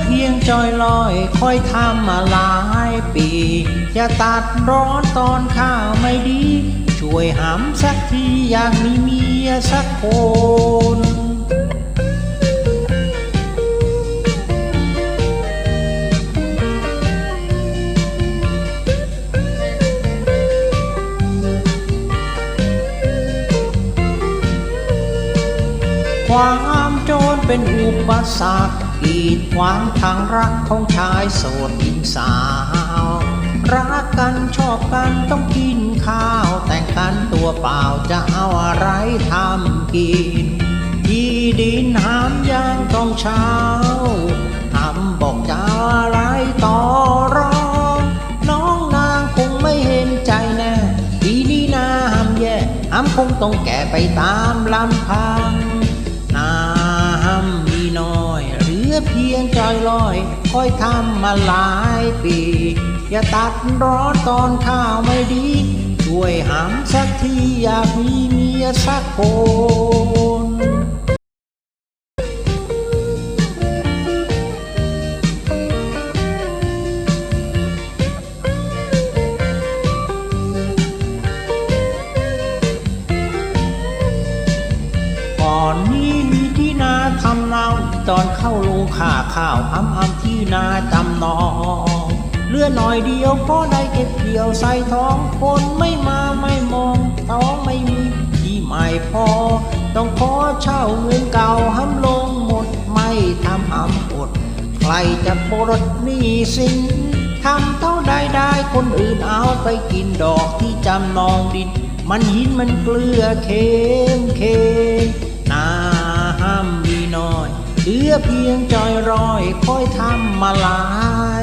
เพียงจอยลอยคอยทำมาหลายปี อย่าตัดร้อนตอนข้าวไม่ดี ช่วยหำสักทีอยากมีเมียสักคนความโจรเป็นอุปสรรค กีดขวางทางรักของชายโสดหญิงสาว รักกันชอบกันต้องกินข้าว แต่งกันตัวเปล่าจะเอาอะไรทำกิน ที่ดินหามยางต้องเช้าหำบอกจะอะไรต่อรองน้องนางคงไม่เห็นใจแน่ทีนี้นาหำแย่หำคงต้องแก่ไปตามลำพัง อเหลือเพียงจอยลอย คอยทำมาหลายปี อย่าตัดร้อนตอนข้าวไม่ดี ช่วยหามสักทีอยากมีเมียสักคน ตอนเข้าลงข่าข้าวอำอำที่นาจำนองเลือหน่อยเดียวพอได้เก็บเกี่ยวใส่ท้องคนไม่มาไม่มองท้องไม่มีที่ไม่พอ ต้องขอเช่าเงินเก่าห้ำลงหมดไม่ทำหำอดใครจะปลดหนี้สินทำเท่าใดได้คนอื่นเอาไปกินดอกที่จำนองดิน มันหินมันเกลือเค็มเค็มนาห้ามมีน้อย เหลือเพียงจอยรอยค่อยทำมาหลา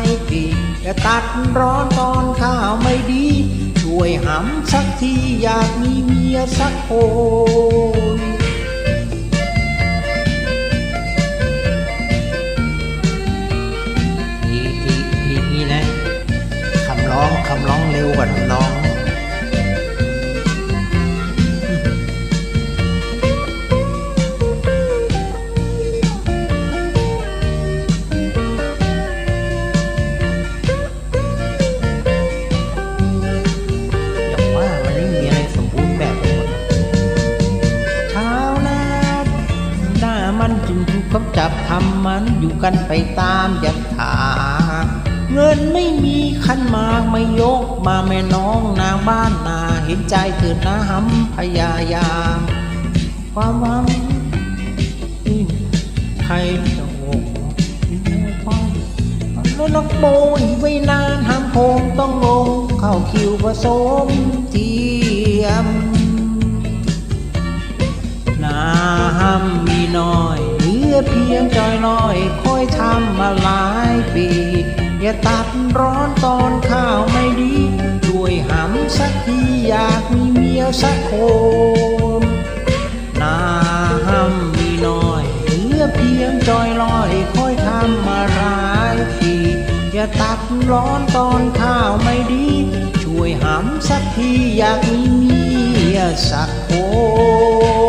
ยปีจะตัดร้อนตอนข้าวไม่ดี ช่วยหำสักทีอยากมีเมียสักคน ทำมันอยู่กันไปตามยัถาเงินไม่มีขันมากไม่ยกมาแม่น้องนางบ้านนาเห็นใจเถิดนะหำพยายาม ความหวังที่ใครจะโอกความแล้วนักโบยไว้นานห้ามโคงต้องลง เข้าคิวผสมเทียม ลอยค่อยทำมาหลายปี อย่าตัดร้อนตอนข้าวไม่ดีช่วยหำสักทีอยากมีเมียสักคนน้ำมีน้อยเหลือเพียงจอยลอยค่อยทำมาหลายปี อย่าตัดร้อนตอนข้าวไม่ดี ช่วยหำสักทีอยากมีเมียสักคน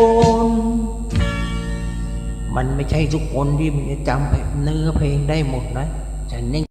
ไม่ใช่ทุกคนที่มันจะจำเนื้อเพลงได้หมดนะฉันยัง